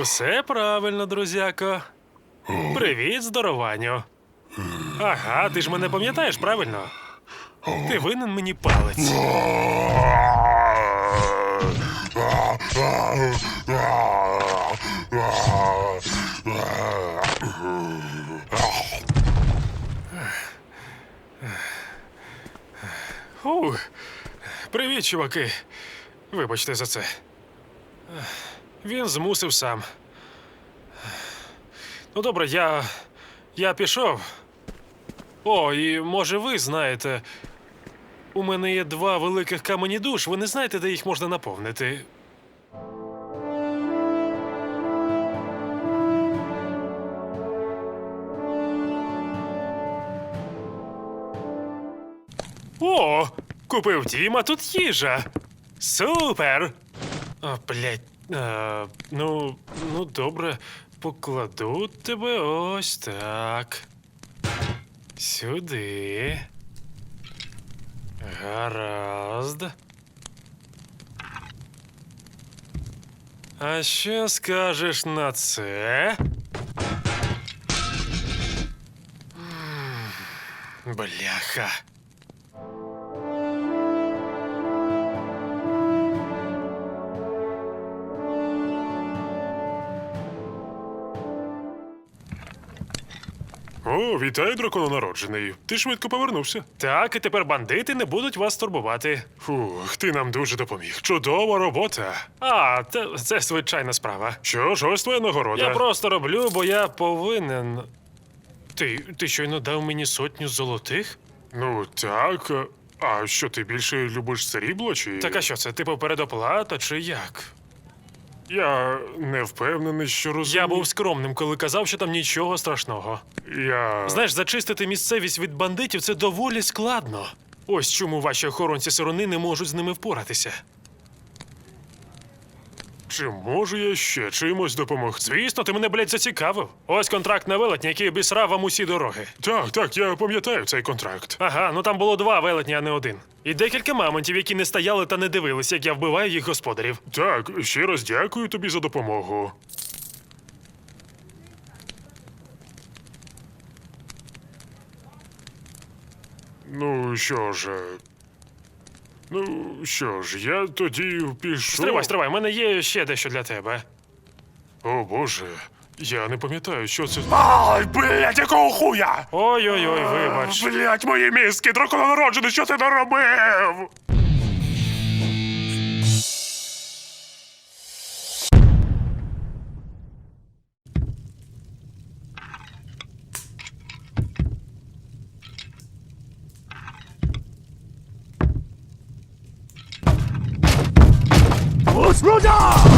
Усе правильно, друзяко. Привіт, здорованню. Ага, ти ж мене пам'ятаєш, правильно? Ти винен мені палець. Ух, привіт, чуваки. Вибачте за це. Він змусив сам. Ну, добре, я. Я пішов. О, і може ви знаєте. У мене є два великих камені душ. Ви не знаєте, де їх можна наповнити. О, купив дім, а тут їжа. Супер! О, блядь. А, ну, ну, добре, покладу тебе ось так. Сюди. Гаразд. А що скажеш на це? Бляха. О, вітаю, дракононароджений. Ти швидко повернувся. Так, і тепер бандити не будуть вас турбувати. Фух, ти нам дуже допоміг. Чудова робота. А, це, це звичайна справа. Що ж, ось твоя нагорода. Я просто роблю, бо я повинен. Ти, ти щойно дав мені сотню золотих? Ну так. А що ти більше любиш срібло чи. Так а що це, типу передоплата чи як? Я не впевнений, що розумію. Я був скромним, коли казав, що там нічого страшного. Я. Знаєш, зачистити місцевість від бандитів це доволі складно. Ось чому ваші охоронці сирони не можуть з ними впоратися. Чи можу я ще чимось допомогти? Звісно, ти мене, блядь, зацікавив. Ось контракт на велетня, який обісрав вам усі дороги. Так, так, я пам'ятаю цей контракт. Ага, ну там було два велетні, а не один. І декілька мамонтів, які не стояли та не дивились, як я вбиваю їх господарів. Так, ще раз дякую тобі за допомогу. Ну що ж. е, Ну що ж, я тоді пішов. Стривай, стривай, у мене є ще дещо для тебе. О боже, я не пам'ятаю, що це. Ай, блядь, якого хуя! Ой-ой-ой, вибач. Блядь, мої мізки, дракононароджений, що ти наробив? Руда!